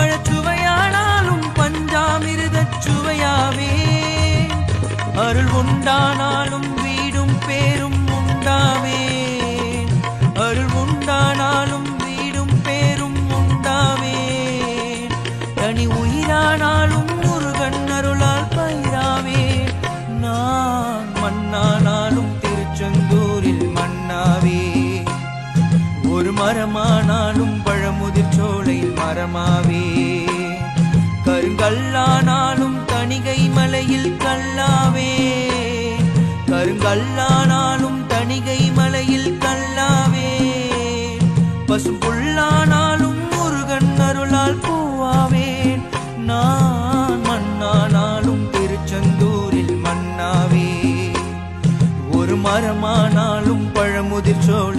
பழச்சுவையானாலும் பஞ்சாமிருதச் சுவையாவே. அருள் உண்டானாலும் வீடும் பேரும் உண்டாவே அருள் உண்டானாலும் வீடும் பேரும் உண்டாவே தனி உயிரானாலும் முருகன் அருளால் பயிராவே நான் மண்ணானாலும் திருச்செந்தூரில் மண்ணாவே ஒரு மரமானாலும் பரமாவே கருங்கல்லானாலும் தணிகை மலையில் கல்லாவே. கருங்கல்லானாலும் தணிகை மலையில் கல்லாவே. பசும்புல்லானாலும் முருகன் அருளால் பூவாவே. நான் மண்ணானாலும் திருச்செந்தூரில் மண்ணாவே ஒரு மரமானாலும் பழமுதிர் சோலை